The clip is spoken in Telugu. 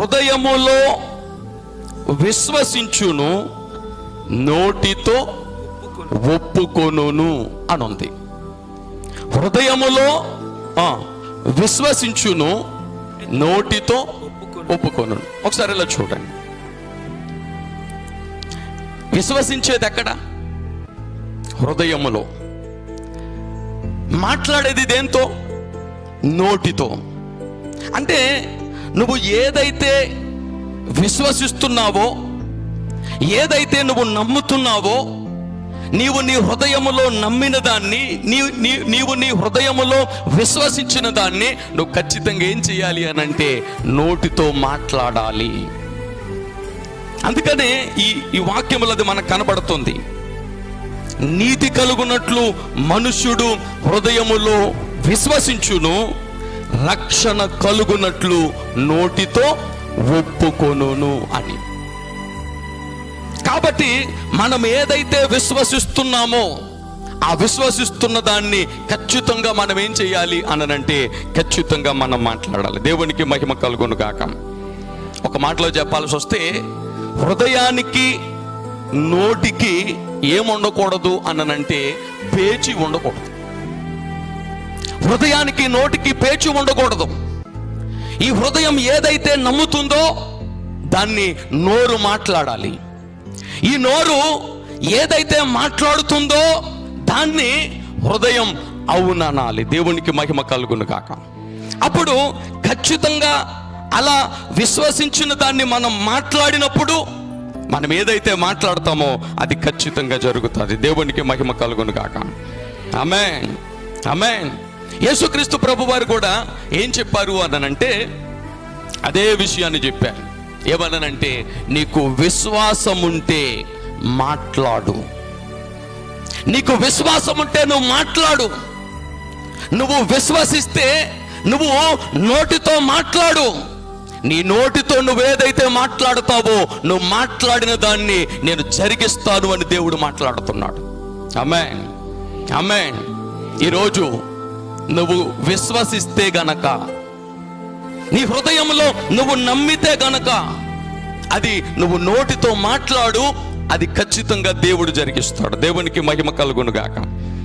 హృదయములో విశ్వసించును నోటితో ఒప్పుకొనును అని ఉంది హృదయములో ఆ, విశ్వసించును నోటితో ఒప్పుకొను ఒకసారి ఇలా చూడండి. విశ్వసించేది ఎక్కడ? హృదయములో. మాట్లాడేది దేంతో? నోటితో. అంటే నువ్వు ఏదైతే విశ్వసిస్తున్నావో ఏదైతే నువ్వు నమ్ముతున్నావో నీవు నీ హృదయములో నమ్మిన దాన్ని నీ నీ నీవు నీ హృదయములో విశ్వసించిన దాన్ని నువ్వు ఖచ్చితంగా ఏం చేయాలి అని అంటే నోటితో మాట్లాడాలి. అందుకనే ఈ ఈ వాక్యములు అది మనకు కనబడుతుంది. నీతి కలుగునట్లు మనుష్యుడు హృదయములో విశ్వసించును రక్షణ కలుగునట్లు నోటితో ఒప్పుకొనును అని. కాబట్టి మనం ఏదైతే విశ్వసిస్తున్నామో ఆ విశ్వసిస్తున్న దాన్ని ఖచ్చితంగా మనం ఏం చేయాలి అననంటే ఖచ్చితంగా మనం మాట్లాడాలి. దేవునికి మహిమ కలుగును కాక ఒక మాటలో చెప్పాల్సి వస్తే హృదయానికి నోటికి ఏం ఉండకూడదు అననంటే పేచి ఉండకూడదు. హృదయానికి నోటికి పేచి ఉండకూడదు. ఈ హృదయం ఏదైతే నమ్ముతుందో దాన్ని నోరు మాట్లాడాలి. ఈ నోరు ఏదైతే మాట్లాడుతుందో దాన్ని హృదయం అవుననాలి. దేవునికి మహిమ కలుగును కాక అప్పుడు ఖచ్చితంగా అలా విశ్వసించిన దాన్ని మనం మాట్లాడినప్పుడు మనం ఏదైతే మాట్లాడతామో అది ఖచ్చితంగా జరుగుతుంది. దేవునికి మహిమ కలుగును కాక ఆమె ఆమె యేసుక్రీస్తు ప్రభు వారు కూడా ఏం చెప్పారు అనంటే అదే విషయాన్ని చెప్పారు ఏమనంటే నీకు విశ్వాసం ఉంటే మాట్లాడు. నీకు విశ్వాసం ఉంటే నువ్వు మాట్లాడు. నువ్వు విశ్వసిస్తే నువ్వు నోటితో మాట్లాడు. నీ నోటితో నువ్వేదైతే మాట్లాడుతావో నువ్వు మాట్లాడిన దాన్ని నేను జరిగిస్తాను అని దేవుడు మాట్లాడుతున్నాడు. అమ్మే అమ్మే ఈరోజు నువ్వు విశ్వసిస్తే గనక నీ హృదయంలో నువ్వు నమ్మితే గనక అది నువ్వు నోటితో మాట్లాడు అది ఖచ్చితంగా దేవుడు జరిగిస్తాడు. దేవునికి మహిమ కలుగును గాక